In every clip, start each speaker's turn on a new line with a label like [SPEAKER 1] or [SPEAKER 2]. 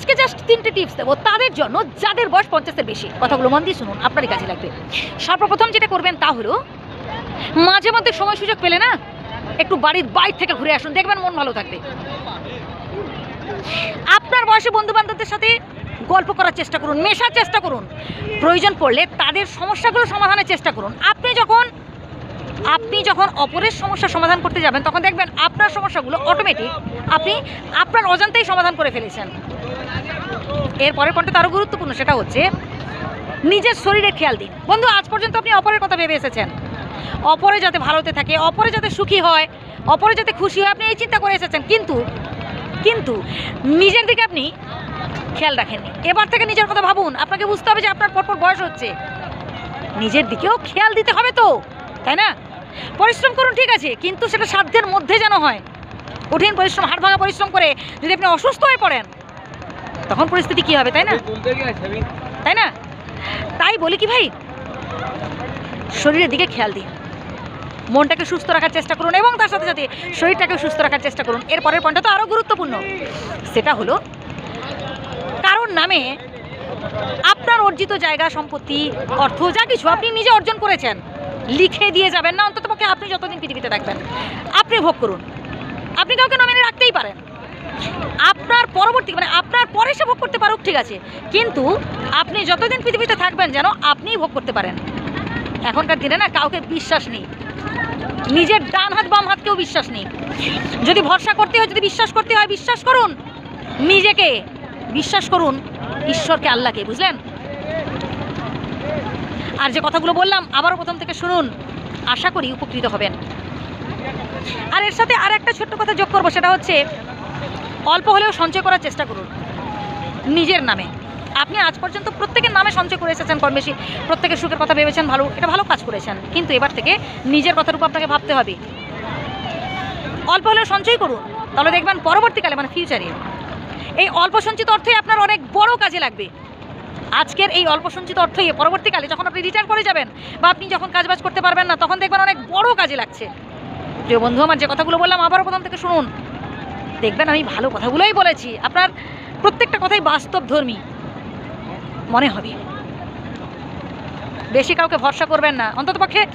[SPEAKER 1] আজকে জাস্ট তিনটে টিপস দেবো। তাদের জন্য যাদের বয়স পঞ্চাশের বেশি। কথাগুলো মন দিয়ে শুনুন, আপনারই কাজে লাগবে। সর্বপ্রথম যেটা করবেন তা হলো, মাঝে মধ্যে সময় সুযোগ পেলে না, একটু বাড়ির বাইর থেকে ঘুরে আসুন, দেখবেন মন ভালো থাকবে। আপনার বয়সে বন্ধু বান্ধবদের সাথে গল্প করার চেষ্টা করুন, মেশার চেষ্টা করুন। প্রয়োজন পড়লে তাদের সমস্যাগুলো সমাধানের চেষ্টা করুন। আপনি যখন আপনি যখন অপরের সমস্যার সমাধান করতে যাবেন, তখন দেখবেন আপনার সমস্যাগুলো অটোমেটিক আপনি আপনার অজান্তেই সমাধান করে ফেলেছেন। এর পরের পয়েন্টটা আরও গুরুত্বপূর্ণ সেটা হচ্ছে নিজের শরীরে খেয়াল দিন। বন্ধু, আজ পর্যন্ত আপনি অপরের কথা ভেবে এসেছেন। অপরে যাতে ভালোতে থাকে, অপরে যাতে সুখী হয়, অপরে যাতে খুশি হয়, আপনি এই চিন্তা করে এসেছেন। কিন্তু কিন্তু নিজের দিকে আপনি খেয়াল রাখেননি। এবার থেকে নিজের কথা ভাবুন। আপনাকে বুঝতে হবে যে আপনার পরপর বয়স হচ্ছে। নিজের দিকেও খেয়াল দিতে হবে তো, তাই না? পরিশ্রম করুন, ঠিক আছে, কিন্তু সেটা সাধ্যের মধ্যে যেন হয়। কঠিন পরিশ্রম হাড় ভাঙা পরিশ্রম করে যদি আপনি অসুস্থ হয়ে পড়েন তখন পরিস্থিতি কি হবে তাই না? তাই না? তাই বলি কি ভাই? শরীরের দিকে খেয়াল দিন। মনটাকে সুস্থ রাখার চেষ্টা করুন এবং তার সাথে সাথে শরীরটাকে সুস্থ রাখার চেষ্টা করুন। এর পরের পয়েন্টটা তো আরও গুরুত্বপূর্ণ। সেটা হলো কারোর নামে আপনার অর্জিত জায়গা সম্পত্তি অর্থ যা কিছু আপনি নিজে অর্জন করেছেন লিখে দিয়ে যাবেন না অন্তত পক্ষে আপনি যতদিন পৃথিবীতে থাকবেন আপনি ভোগ করুন। আপনি কাউকে নমিনে রাখতেই পারেন। আপনার পরবর্তী মানে আপনার পরে সে ভোগ করতে পারুক, ঠিক আছে। কিন্তু আপনি যতদিন পৃথিবীতে থাকবেন যেন আপনিই ভোগ করতে পারেন। এখনকার দিনে না কাউকে বিশ্বাস নেই। নিজের ডান হাত, বাম হাতকেও বিশ্বাস নেই। যদি ভরসা করতে হয়, যদি বিশ্বাস করতে হয়, বিশ্বাস করুন। নিজেকে বিশ্বাস করুন, ঈশ্বরকে, আল্লাহকে, বুঝলেন? আর যে কথাগুলো বললাম, আবারও প্রথম থেকে শুনুন। আশা করি উপকৃত হবেন। আর এর সাথে আর একটা ছোট্ট কথা যোগ করব, সেটা হচ্ছে অল্প হলেও সঞ্চয় করার চেষ্টা করুন। নিজের নামে। আপনি আজ পর্যন্ত প্রত্যেকের নামে সঞ্চয় করে এসেছেন, কম বেশি। প্রত্যেকের সুখের কথা ভেবেছেন, ভালো, এটা ভালো কাজ করেছেন। কিন্তু এবার থেকে নিজের কথার উপর আপনাকে ভাবতে হবে। অল্প হলেও সঞ্চয় করুন। তাহলে দেখবেন পরবর্তীকালে মানে ফিউচারে এই অল্প সঞ্চিত অর্থই আপনার অনেক বড় কাজে লাগবে। আজকের এই অল্প সঞ্চিত অর্থই পরবর্তীকালে যখন আপনি রিটায়ার করে যাবেন বা আপনি যখন কাজবাজ করতে পারবেন না, তখন দেখবেন অনেক বড় কাজে লাগছে। প্রিয় বন্ধু, আমার যে কথাগুলো বললাম, আবারও প্রথম থেকে শুনুন। দেখবেন আমি ভালো কথাগুলোই বলেছি। আপনার প্রত্যেকটা কথাই বাস্তব ধর্মী মনে হবে। বেশি কাউকে ভরসা করবেন না। অন্তত পক্ষে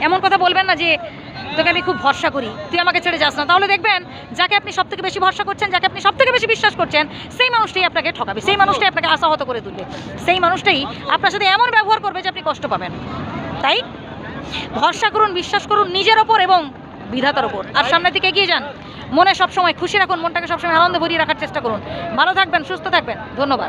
[SPEAKER 1] এমন কথা বলবেন না যে, তোকে আমি খুব ভরসা করি। তুই আমাকে ছেড়ে যাস না। তাহলে দেখবেন, যাকে আপনি সব থেকে বেশি ভরসা করছেন, যাকে আপনি সব থেকে বেশি বিশ্বাস করছেন, সেই মানুষটাই আপনাকে ঠকাবে। সেই মানুষটাই আপনাকে আশাহত করে তুলবে। সেই মানুষটাই আপনার সাথে এমন ব্যবহার করবে যে আপনি কষ্ট পাবেন। তাই ভরসা করুন, বিশ্বাস করুন নিজের ওপর এবং বিধাতার ওপর। আর সামনের দিকে এগিয়ে যান। মনে সবসময় খুশি রাখুন মনটাকে সবসময় আনন্দে ভরিয়ে রাখার চেষ্টা করুন। ভালো থাকবেন, সুস্থ থাকবেন। ধন্যবাদ।